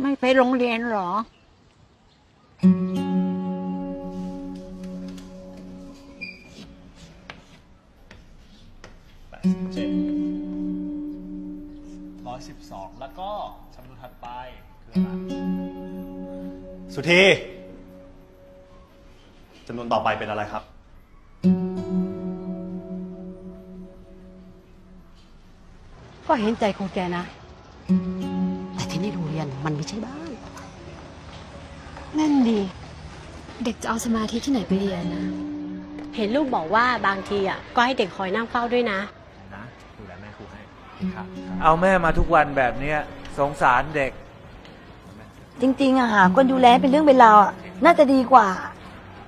ไม่ไปโรงเรียนเหรอ แปดสิบเจ็ดร้อยสิบสองแล้วก็จำนวนถัดไปคืออะไรสุธีจำนวนต่อไปเป็นอะไรครับ ก็เห็นใจของแกนะ ยนมันไม่ใช่บ้าน นั่นดี เด็กจะเอาสมาธิที่ไหนไปเรียนนะ เห็นลูกบอกว่าบางทีอะก็ให้เด็กคอยนั่งเฝ้าด้วยนะ นะดูแลแม่ครูให้ครับเอาแม่มาทุกวันแบบเนี้ยสงสารเด็ก จริงๆอะหาคนดูแลเป็นเรื่องเป็นราวอะน่าจะดีกว่า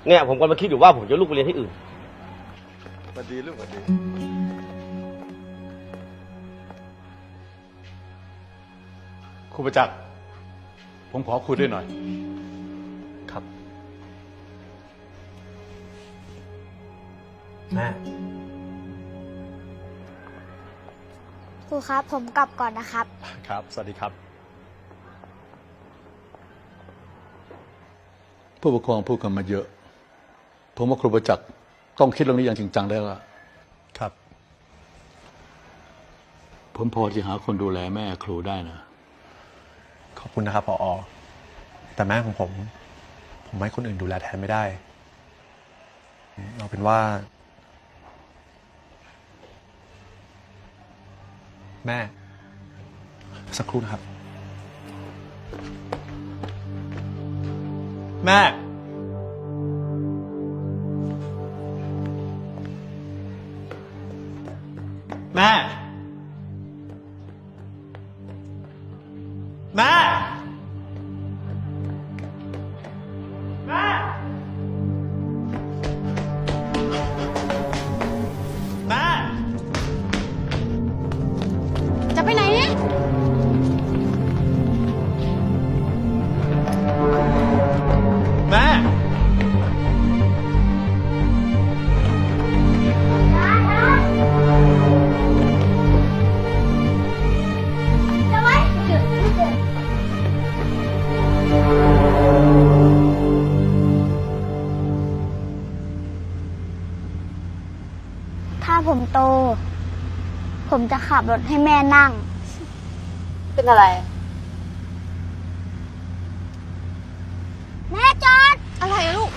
เนี่ยผมกำลังคิดอยู่ว่าผมจะลูกไปเรียนที่อื่น สวัสดีลูกสวัสดี รูประจักษ์ ผมขอคุยด้วยหน่อย ครับ แม่ครูครับผมกลับก่อนนะครับ ครับ สวัสดีครับ ผู้ปกครองพูดกันมาเยอะ ผมว่าครูประจักษ์ต้องคิดเรื่องนี้อย่างจริงจังได้แล้วล่ะครับ ผมพอจะหาคนดูแลแม่ครูได้นะ ขอบคุณนะครับพออแต่แม่ของผม ผมให้คนอื่นดูแลแทนไม่ได้ เอาเป็นว่า แม่ สักครู่นะครับ แม่ แม่ ผมโต ผมจะขับรถให้แม่นั่ง เป็นอะไร แม่จอดอะไรอะลูก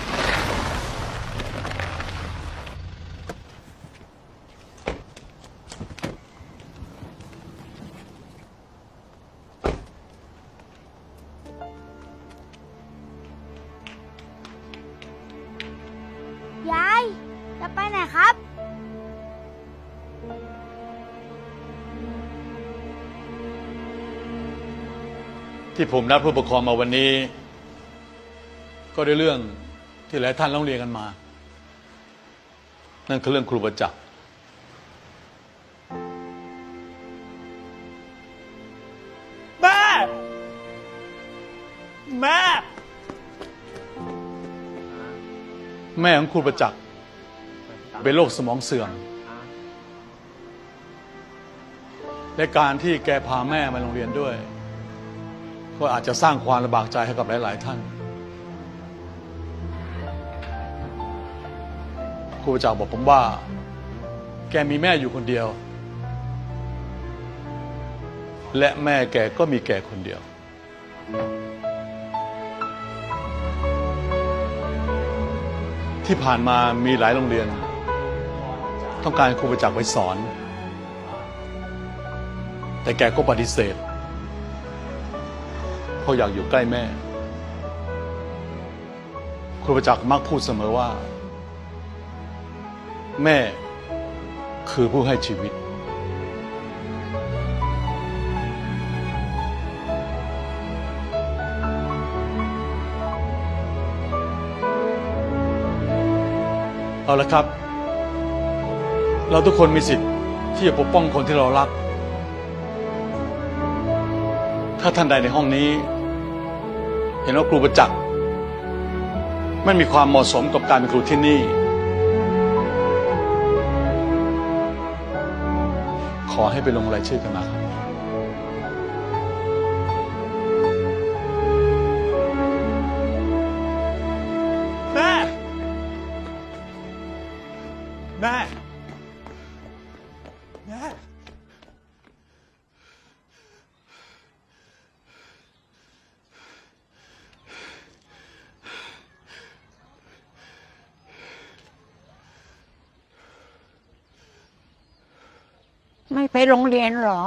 ยาย จะไปไหนครับ ที่ผมนัดผู้ปกครองมาวันนี้ ก็ด้วยเรื่องที่หลายท่านร้องเรียนกันมา นั่นคือเรื่องครูประจักษ์แม่ แม่ แม่ของครูประจักษ์เป็นโรคสมองเสื่อมและการที่แกพาแม่มาโรงเรียนด้วย ก็อาจจะสร้างความลำบากใจให้กับหลาย ๆ ท่านครูประจักษ์บอกผมว่า แกมีแม่อยู่คนเดียว และแม่แกก็มีแกคนเดียว ที่ผ่านมามีหลายโรงเรียน ต้องการครูประจักษ์ไปสอน แต่แกก็ปฏิเสธ เพราะอยากอยู่ใกล้แม่ ครูประจักษ์มักพูดเสมอว่า แม่คือผู้ให้ชีวิต เอาละครับ เราทุกคนมีสิทธิ์ที่จะปกป้องคนที่เรารัก ถ้าท่านใดในห้องนี้ เห็นว่าครูประจักษ์ไม่มีความเหมาะสมกับการเป็นครูที่นี่ ขอให้ไปลงรายชื่อกันมาครับแม่แม่ ไม่ไปโรงเรียนเหรอ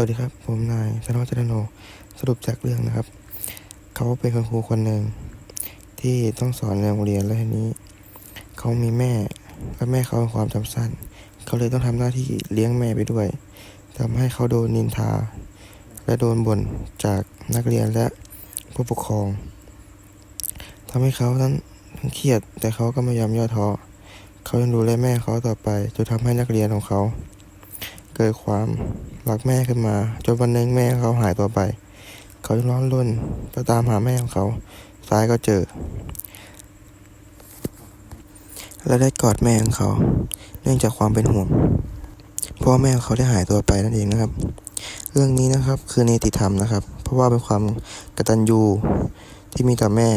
วัสดีครับ ผมนายธนวัฒน์จันโน สรุปจากเรื่องนะครับ เขาเป็นคุณครูคนหนึ่งที่ต้องสอนในโรงเรียนแล้วทีนี้ เขามีแม่และแม่เขาความจำสั้น เขาเลยต้องทำหน้าที่เลี้ยงแม่ไปด้วยทำให้เขาโดนนินทา และโดนบ่นจากนักเรียนและผู้ปกครองทำให้เขานั้นทั้งเครียด แต่เขาก็ไม่ยอมย่อท้อเขายังดูแลแม่เขาต่อไปจนทำให้นักเรียนของเขา เกิดความ รักแม่ขึ้นมา จนวันหนึ่งแม่เขาหายตัวไป เขาร้อนรุ่นไปตามหาแม่ของเขาซ้ายก็เจอ และได้กอดแม่ของเขา เนื่องจากความเป็นห่วงเพราะว่าแม่ของเขาได้หายตัวไปนั่นเองนะครับ เรื่องนี้นะครับคือเนติธรรมนะครับ เพราะว่าเป็นความกตัญญูที่มีต่อแม่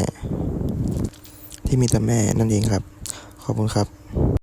ที่มีต่อแม่นั่นเองครับ ขอบคุณครับ